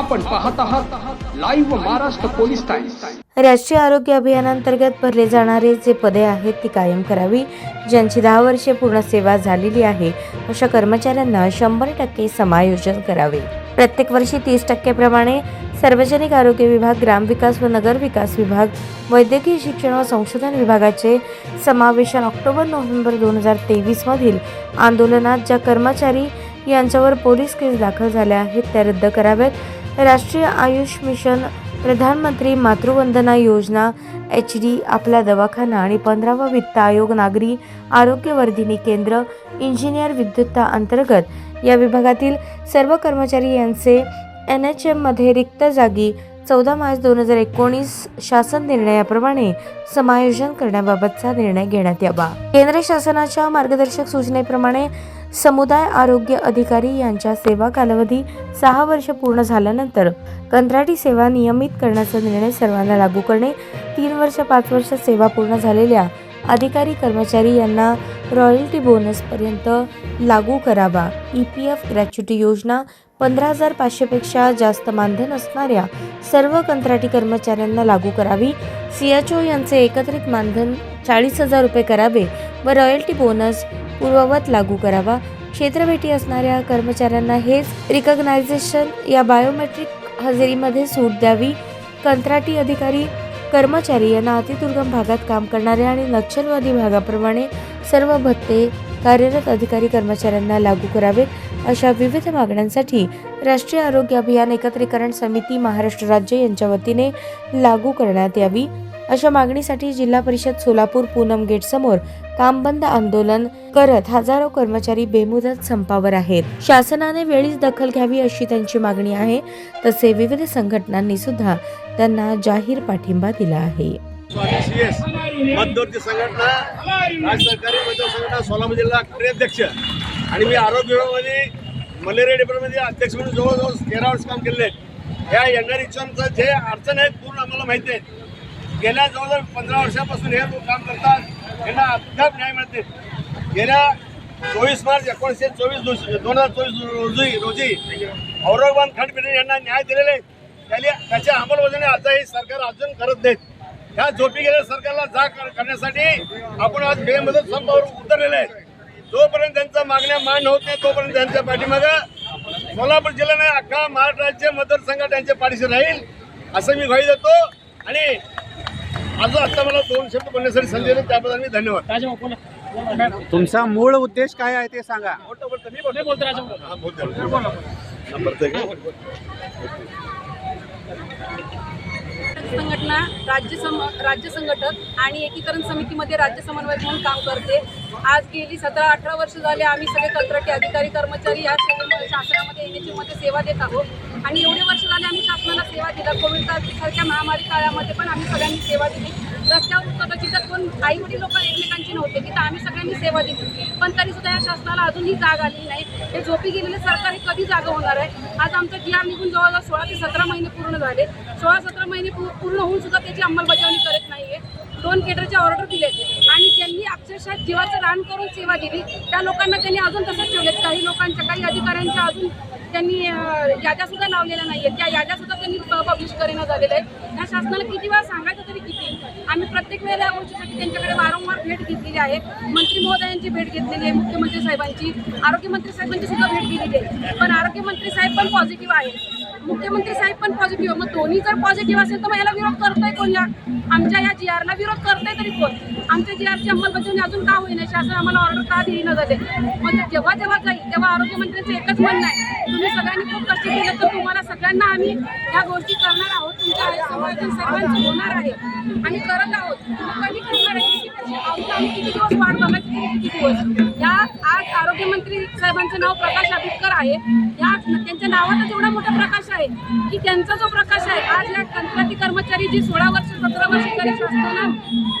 आपण पाहत आहात लाईव्ह महाराष्ट्र पोलीस टाइम्स राष्ट्रीय आरोग्य अभियानांतर्गत भरले जाणारे जे पदे आहेत ती कायम करावी. ज्यांची दहा वर्षे पूर्ण सेवा झालेली आहे अशा कर्मचाऱ्यांना शंभर टक्के समायोजन करावे. प्रत्येक वर्षी तीस टक्क्याप्रमाणे सार्वजनिक आरोग्य विभाग ग्रामविकास व नगर विकास विभाग वैद्यकीय शिक्षण व संशोधन विभागाचे समावेशन ऑक्टोबर नोव्हेंबर दोन हजार तेवीसमधील आंदोलनात ज्या कर्मचारी यांच्यावर पोलीस केस दाखल झाल्या आहेत त्या रद्द कराव्यात. राष्ट्रीय आयुष मिशन प्रधानमंत्री मातृवंदना योजना एच डी आपला दवाखाना आणि पंधरावा वित्त आयोग नागरी आरोग्यवर्धिनी केंद्र इंजिनियर विद्युत्ता अंतर्गत. या विभागातील सर्व कर्मचारी यांचे एन एच एममध्ये रिक्त जागी चौदा मार्च दोन हजार एकोणीस शासन निर्णयाप्रमाणे समायोजन करण्याबाबतचा निर्णय घेण्यात यावा. केंद्र शासनाच्या मार्गदर्शक सूचनेप्रमाणे समुदाय आरोग्य अधिकारी यांच्या सेवा कालावधी सहा वर्ष पूर्ण झाल्यानंतर कंत्राटी सेवा नियमित करण्याचा निर्णय सर्वांना लागू करणे तीन वर्ष पाच वर्ष सेवा पूर्ण झालेल्या अधिकारी कर्मचारी यांना रॉयल्टी बोनसपर्यंत लागू करावा. ई पी एफ ग्रॅच्युटी योजना पंधरा हजार पाचशेपेक्षा जास्त मानधन असणाऱ्या सर्व कंत्राटी कर्मचाऱ्यांना लागू करावी. सीएचओ यांचे एकत्रित मानधन चाळीस हजार रुपये करावे व रॉयल्टी बोनस पूर्ववत लागू करावा. क्षेत्रभेटी असणाऱ्या कर्मचाऱ्यांना हेच रिकग्नायझेशन या बायोमेट्रिक हजेरीमध्ये सूट द्यावी. कंत्राटी अधिकारी कर्मचारी यांना अतिदुर्गम भागात काम करणाऱ्या आणि नक्षलवादी भागाप्रमाणे सर्व भत्ते कार्यरत अधिकारी कर्मचाऱ्यांना लागू करावेत अशा विविध मागण्यांसाठी राष्ट्रीय आरोग्य अभियान एकत्रीकरण समिती महाराष्ट्र राज्य यांच्या वतीने लागू करण्यात यावी. अशा मागणीसाठी जिल्हा परिषद सोलापूर पूनम गेट समोर काम बंद आंदोलन करत हजारो कर्मचारी बेमुदत संपावर आहेत. शासनाने वेळीच दखल घ्यावी अशी त्यांची मागणी आहे. तसे विविध संघटनांनी सुद्धा त्यांना जाहीर पाठिंबा दिला आहे. मध्यवर्ती संघटना राज्य सरकारी मध्यवर्ती संघटना सोलापूर जिल्हा कार्याध्यक्ष आणि मी आरोग्य विभागामध्ये मलेरिया डिपार्टमेंटमध्ये अध्यक्ष म्हणून जवळजवळ तेरा वर्ष काम केले आहेत. या येणारी जे अडचण आहेत पूर्ण आम्हाला माहिती आहे गेल्या जवळजवळ पंधरा वर्षापासून हे लोक काम करतात. यांना अद्याप न्याय मिळते गेल्या चोवीस मार्च एकोणीसशे चोवीस दोन हजार चोवीस रोजी रोजी औरंगाबाद खंडपीठाने यांना न्याय दिलेले आहे. त्याला त्याच्या अंमलबजावणी आजही सरकार अजून करत नाहीत. ह्या झोपी गेल्या सरकारला जाग कर- करण्यासाठी आपण आज बेमुदत संपावर उतरलेले आहे जोपर्यंत त्यांच्या मागण्या मान होत नाही तोपर्यंत त्यांच्या पाठीमागं सोलापूर जिल्ह्याने अख्खा महाराष्ट्र राज्य मतदारसंघ त्यांच्या पाठीशी राहील असं मी ग्वाही देतो. आणि अजून आता मला दोन शब्द बोलण्यासाठी संधी दिली त्याबद्दल मी धन्यवाद. तुमचा मूळ उद्देश काय आहे ते सांगा. हा. संघटना राज्य सम राज्य संघटक आणि एकीकरण समितीमध्ये राज्य समन्वयक म्हणून काम करते. आज गेली सतरा अठरा वर्ष झाले आम्ही सगळे कंत्राटी अधिकारी कर्मचारी या शासनामध्ये एनमध्ये सेवा देत आहोत. आणि एवढे वर्ष झाले आम्ही शासनाला सेवा दिला. कोविड सारख्या महामारी काळामध्ये पण आम्ही सगळ्यांनी सेवा दिली. रस्त्यावर कदाचित जर कोण आई वडील लोक एकमेकांची नव्हते तिथं आम्ही सगळ्यांनी सेवा दिली. पण तरी सुद्धा या शासनाला अजूनही जाग आली नाही. हे झोपी गेलेले सरकार हे कधी जागा होणार आहे? आज आमचं जी आर निघून जवळजवळ सोळा ते सतरा महिने पूर्ण झाले. सोळा सतरा महिने पूर्ण होऊन सुद्धा त्याची अंमलबजावणी करत नाही आहे दोन केटरच्या ऑर्डर दिले. आणि ज्यांनी अक्षरशः जीवाचं रान करून सेवा दिली. त्या लोकांना त्यांनी अजून तसंच ठेवलेत. काही लोकांच्या काही अधिकाऱ्यांच्या अजून त्यांनी याद्यासुद्धा लावलेल्या नाही आहेत त्या याद्यासुद्धा त्यांनी पब्लिश करणं झालेल्या आहेत. या शासनाला किती वेळा सांगायचं तरी किती? आम्ही प्रत्येक वेळेला या गोष्टीसाठी त्यांच्याकडे वारंवार भेट घेतलेली आहे. मंत्री महोदयांची भेट घेतलेली आहे मुख्यमंत्री साहेबांची. आरोग्यमंत्री साहेबांची सुद्धा भेट दिलेली आहे. पण आरोग्यमंत्री साहेब पण पॉझिटिव्ह आहे मुख्यमंत्री साहेब पण पॉझिटिव्ह मग दोन्ही जर पॉझिटिव्ह असेल तर मग याला विरोध करतोय कोणला आमच्या या जी आरला विरोध करतोय तरी कोण? आमच्या जी आरची अंमलबजावणी अजून का होईना? शासन आम्हाला ऑर्डर का देईना झाले मग जेव्हा जेव्हा जाईल तेव्हा आरोग्यमंत्र्यांचं एकच म्हणणं आहे. तुम्ही सगळ्यांनी खूप कष्ट केलं तर तुम्हाला सगळ्यांना आम्ही ह्या गोष्टी करणार आहोत. तुमच्या समाजातील सर्वांचं होणार आहे. आम्ही करत आहोत. कधी करणार आहे? किती दिवस वाट बघा किती दिवस? या आरोग्यमंत्री साहेबांचं नाव प्रकाश आंबेडकर आहे. या त्यांच्या नावातच एवढा मोठा प्रकाश आहे की त्यांचा जो प्रकाश आहे आज या कंत्राटी कर्मचारी जी सोळा वर्ष सतरा वर्ष शासनाला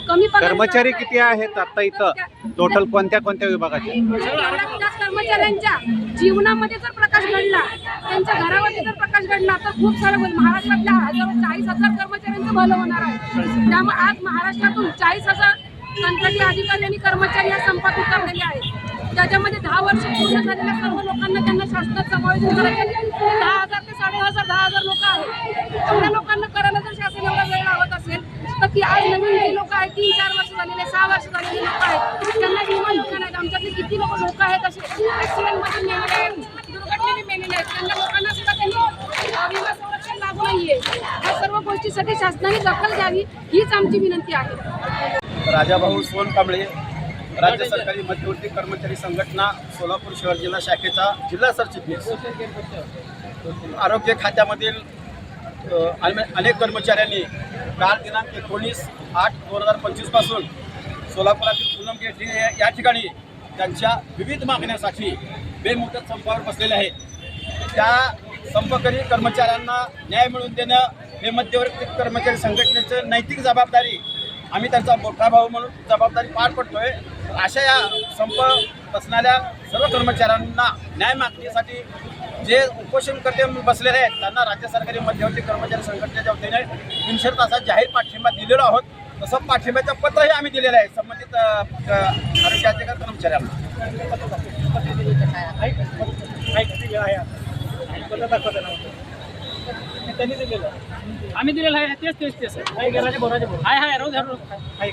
कमी कर्मचारी किती आहेत आता इथं? टोटल कोणत्या कोणत्या विभागाचे? कर्मचाऱ्यांच्या जीवनामध्ये जर प्रकाश घडला त्यांच्या घरावरती जर प्रकाश घडला तर खूप सारं महाराष्ट्रातल्या हजारो चाळीस हजार कर्मचाऱ्यांचं भलं होणार आहे. त्यामुळे आज महाराष्ट्रातून चाळीस हजार कंत्राटी अधिकारी आणि कर्मचारी या संपात उतरलेले आहेत. त्याच्यामध्ये दहा वर्ष पूर्ण झालेल्या सर्व लोकांना त्यांना शासनात समावेश करायचे दहा हजार ते साडे हजार दहा हजार लोक तेवढ्या लोकांना करायला जर शासन एवढा वेळ लावत असेल तर ती आज नवीन जी लोक आहेत तीन चार वर्ष झालेले सहा वर्ष झालेले लोक आहेत त्यांना विमा योजना आहेत. आमच्यातले किती लोक लोक आहेत असे ऍक्सिडेंटमध्ये मेलेले आहेत दुर्घटनेने मेलेले आहेत. त्यांना लोकांना सुद्धा त्यांनी विमा संरक्षण लागू नाहीये. या सर्व गोष्टीसाठी शासनाने दखल घ्यावी हीच आमची विनंती आहे. राजाभाऊ सोन कांबळे राज्य सरकारी मध्यवर्ती कर्मचारी संघटना सोलापूर शहर जिल्हा शाखेचा जिल्हा सरचिटणीस. आरोग्य खात्यामधील अनेक कर्मचाऱ्यांनी काल दिनांक एकोणीस आठ दोन हजार पंचवीसपासून सोलापुरातील पूनम गेट हे या ठिकाणी त्यांच्या विविध मागण्यासाठी बेमुदत संपावर बसलेले आहेत. त्या संपकरी कर्मचाऱ्यांना न्याय मिळवून देणं हे मध्यवर्ती कर्मचारी संघटनेचं नैतिक जबाबदारी आम्ही त्यांचा मोठा भाऊ म्हणून जबाबदारी पार पडतोय अशा या संप बसणाऱ्या सर्व कर्मचाऱ्यांना न्याय मागणीसाठी जे उपोषणकर्ते बसलेले आहेत त्यांना राज्य सरकारी मध्यवर्ती कर्मचारी संघटनेच्या वतीने तीनशे असा जाहीर पाठिंबा दिलेलो आहोत तसं पाठिंब्याचं पत्रही आम्ही दिलेलं आहे संबंधित अ, अधिकारी कर्मचाऱ्यांना आम्ही दिलेलं आहे तेच तेच तेच आहे हाय हाय रोज रोज हाय